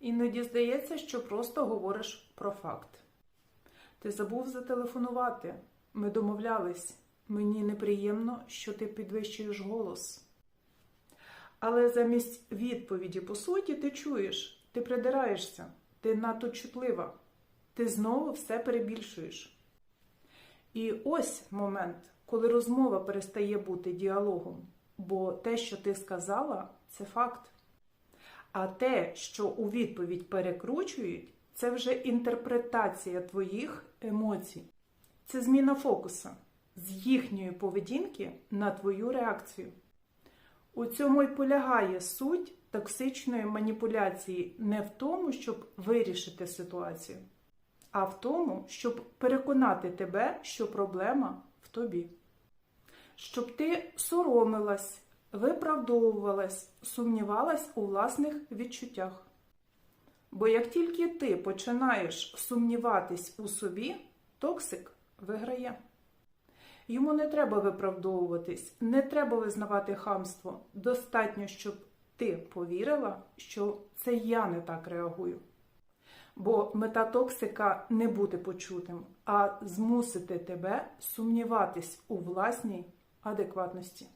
Іноді здається, що просто говориш про факт. Ти забув зателефонувати. Ми домовлялись. Мені неприємно, що ти підвищуєш голос. Але замість відповіді по суті ти чуєш, ти придираєшся, ти надто чутлива, ти знову все перебільшуєш. І ось момент, коли розмова перестає бути діалогом, бо те, що ти сказала, це факт. А те, що у відповідь перекручують, це вже інтерпретація твоїх емоцій. Це зміна фокуса з їхньої поведінки на твою реакцію. У цьому й полягає суть токсичної маніпуляції не в тому, щоб вирішити ситуацію, а в тому, щоб переконати тебе, що проблема в тобі. Щоб ти соромилась, виправдовувалась, сумнівалась у власних відчуттях. Бо як тільки ти починаєш сумніватись у собі, токсик виграє. Йому не треба виправдовуватись, не треба визнавати хамство. Достатньо, щоб ти повірила, що це я не так реагую. Бо мета токсика не бути почутим, а змусити тебе сумніватись у власній адекватності.